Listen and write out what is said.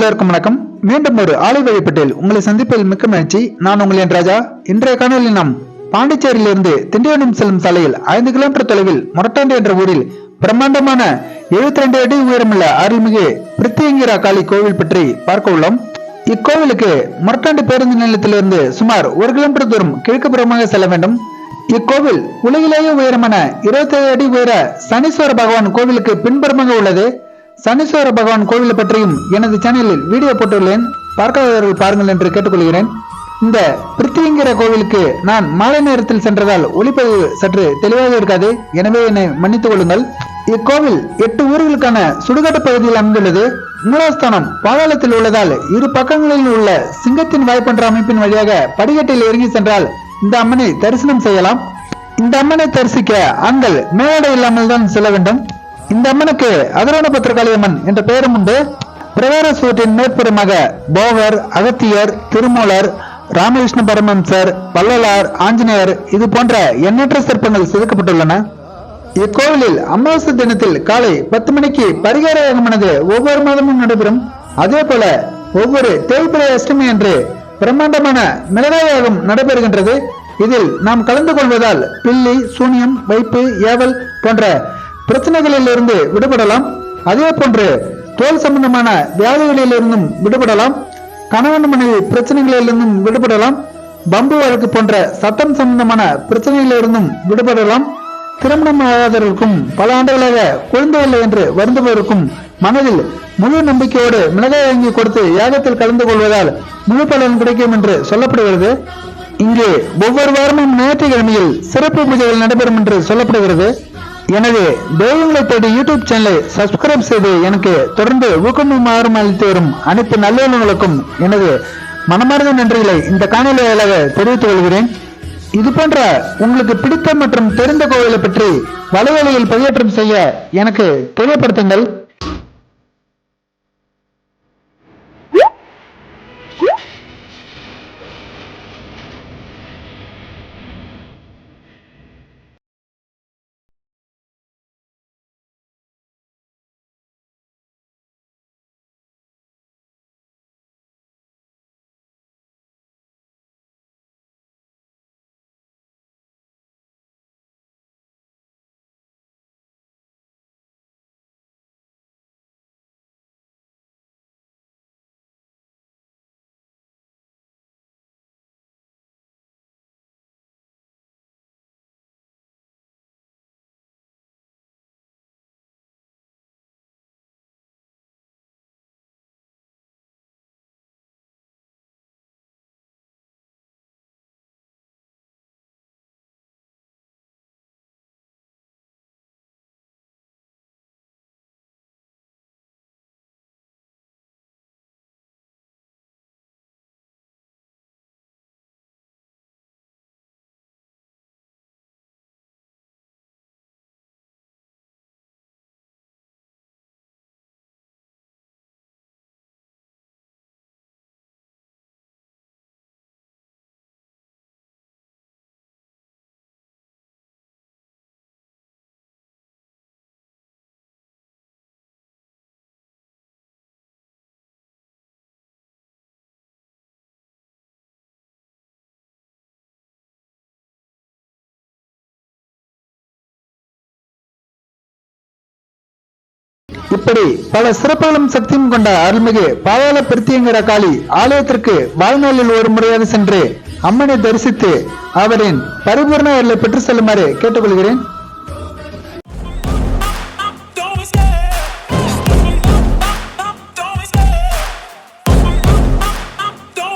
எல்லோருக்கும் வணக்கம். மீண்டும் ஒரு ஆலை பட்டேல் உங்களை சந்திப்பதில் மிக்க மகிழ்ச்சி. நான் உங்கள் என் ராஜா. இன்றைய காணொலி நாம் பாண்டிச்சேரியிலிருந்து திண்டிவனம் செல்லும் சாலையில் ஐந்து கிலோமீட்டர் தொலைவில் மொரட்டாண்டி என்ற ஊரில் பிரம்மாண்டமான 72 அடி உயரமுள்ள அருள்மிகு பிரித்தியங்கிரா காளி கோவில் பற்றி பார்க்க உள்ளோம். இக்கோவிலுக்கு மொரட்டாண்டி பேருந்து நிலையத்திலிருந்து சுமார் ஒரு கிலோமீட்டர் தூரம் கிழக்கு புறமாக செல்ல வேண்டும். இக்கோவில் உலகிலேயே உயரமான 27 அடி உயர சனீஸ்வர பகவான் கோவிலுக்கு பின்புறமாக உள்ளது. சனீஸ்வர பகவான் கோவிலை பற்றியும் எனது சேனலில் வீடியோ போட்டுள்ளேன். பார்க்காதவர்கள் பாருங்கள் என்று கேட்டுக்கொள்கிறேன். இந்த பிருத்திங்கிற கோவிலுக்கு நான் மாலை நேரத்தில் சென்றதால் ஒளிப்பதிவு சற்று தெளிவாக இருக்காது. எனவே என்னை மன்னித்துக் கொள்ளுங்கள். இக்கோவில் எட்டு ஊர்களுக்கான சுடுகாட்டு பகுதியில் அமைந்துள்ளது. மூலஸ்தானம் பாதாளத்தில் உள்ளதால் இரு பக்கங்களில் உள்ள சிங்கத்தின் வாய்ப்பன்ற அமைப்பின் வழியாக படிக்கட்டில் இறங்கி சென்றால் இந்த அம்மனை தரிசனம் செய்யலாம். இந்த அம்மனை தரிசிக்க ஆண்கள் மேடை இல்லாமல் தான் செல்ல வேண்டும். இந்த அம்மனுக்கு அதரோண பத்திரகாளி அம்மன் என்ற பெயரும் உண்டு. பிரகார சுவற்றின் மேற்புறமாக போகர் அகத்தியர் திருமூலர் ராமகிருஷ்ண பரமம்சர் வள்ளலார் ஆஞ்சநேயர் இது போன்ற எண்ணற்ற சிற்பங்கள் செதுக்கப்பட்டுள்ளன. இக்கோவிலில் அமாவாசை தினத்தில் காலை பத்து மணிக்கு பரிகார யாகமானது ஒவ்வொரு மாதமும் நடைபெறும். அதே போல ஒவ்வொரு தேய்பிரை அஷ்டமி அன்று பிரம்மாண்டமான மிளகாயாகம் நடைபெறுகின்றது. இதில் நாம் கலந்து கொள்வதால் பில்லி சூனியம் வைப்பு ஏவல் போன்ற பிரச்சனைகளில் இருந்து விடுபடலாம். அதே போன்று தோல் சம்பந்தமான வியாதிகளில் இருந்தும் விடுபடலாம். கணவன் மனைவி பிரச்சனைகளிலிருந்தும் விடுபடலாம். பம்பு வழக்கு போன்ற சட்டம் சம்பந்தமான பிரச்சனைகளிலிருந்தும் விடுபடலாம். திருமணம் ஆகாதவருக்கும் பல ஆண்டுகளாக குழந்தவில்லை என்று வருந்துபவருக்கும் மனதில் முழு நம்பிக்கையோடு மிளகாய் வாங்கி கொடுத்து யாகத்தில் கலந்து கொள்வதால் முழு பலன் கிடைக்கும் என்று சொல்லப்படுகிறது. இங்கே ஒவ்வொரு வாரமும் ஞாயிற்றுக்கிழமையில் சிறப்பு பூஜைகள் நடைபெறும் என்று சொல்லப்படுகிறது. எனவே தெய்வங்களை தேடி யூடியூப் சேனலை சப்ஸ்கிரைப் செய்து எனக்கு தொடர்ந்து ஊக்கமும் அளித்து வரும் அனைத்து நல்லவர்களுக்கும் எனது மனமார்ந்த நன்றிகளை இந்த காணொலி வாயிலாக தெரிவித்துக் கொள்கிறேன். இது போன்ற உங்களுக்கு பிடித்த மற்றும் தெரிந்த கோவிலை பற்றி வலைவலையில் பதிவேற்றம் செய்ய எனக்கு தெரியப்படுத்துங்கள். இப்படி பல சிறப்புகளும் சக்தியும் கொண்ட அருள்மிகு பாதாள பிரித்தியங்கிற காளி ஆலயத்திற்கு வாழ்நாளில் ஒரு முறையாக சென்று அம்மனை தரிசித்து அவரின் பரிபூர்ண அருளை பெற்று செல்லுமாறு கேட்டுக்கொள்கிறேன்.